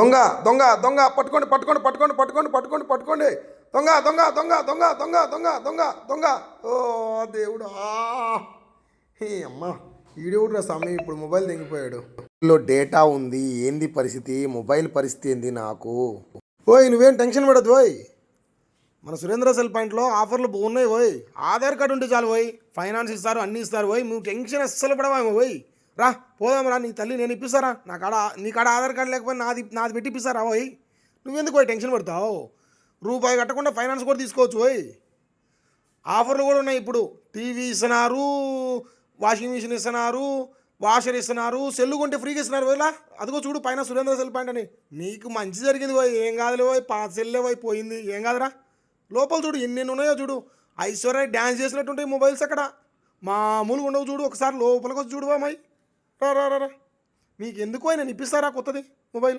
దొంగ దొంగ దొంగ పట్టుకోండి పట్టుకోండి పట్టుకోండి పట్టుకోండి పట్టుకోండి పట్టుకోండి. దొంగ దొంగ దొంగ దొంగ దొంగ దొంగ దొంగ దొంగ. ఓ దేవుడా. హే అమ్మా. ఈడేవుడు స్వామి ఇప్పుడు మొబైల్ తెగిపోయాడు. లో డేటా ఉంది. ఏంది పరిస్థితి? మొబైల్ పరిస్థితి ఏంది నాకు? ఓయ్ నువ్వేం టెన్షన్ పడద్దు ఓయ్. మన సురేంద్ర సెల్ పాయింట్లో ఆఫర్లు బాగున్నాయి ఓయ్. ఆధార్ కార్డు ఉంటే చాలు ఓయ్. ఫైనాన్స్ ఇస్తారు అన్నీ ఇస్తారు ఓయ్. నువ్వు టెన్షన్ అస్సలు పడవా ఓయ్. రా పోదాం రా నీ తల్లి నేను ఇప్పిస్తారా? నా కాడ నీ కాడ ఆధార్ కార్డు లేకపోతే నాది నాది పెట్టి ఇప్పిస్తారా పోయి నువ్వెందుకు పోయి టెన్షన్ పడతావు? రూపాయి కట్టకుండా ఫైనాన్స్ కూడా తీసుకోవచ్చు పోయి ఆఫర్లు కూడా ఉన్నాయి ఇప్పుడు. టీవీ ఇస్తున్నారు వాషింగ్ మిషన్ ఇస్తున్నారు వాషర్ ఇస్తున్నారు సెల్లు కొంటే ఫ్రీగా ఇస్తున్నారు పోయిలా అదిగో చూడు పైన సురేంద్ర సెల్ పాయింట్ అని. నీకు మంచి జరిగింది పోయి ఏం కాదులే పోయి పాత సెల్లే పోయి పోయింది. ఏం కాదురా? లోపల చూడు ఎన్ని ఉన్నాయో చూడు. ఐశ్వర్య డ్యాన్స్ చేసినట్టుంటాయి మొబైల్స్ అక్కడ. మామూలుగా ఉండవు చూడు ఒకసారి లోపలికి వచ్చి చూడు అమ్మాయి రా రా రా మీకు ఎందుకు అయినా ఇప్పిస్తారా కొత్తది మొబైల్?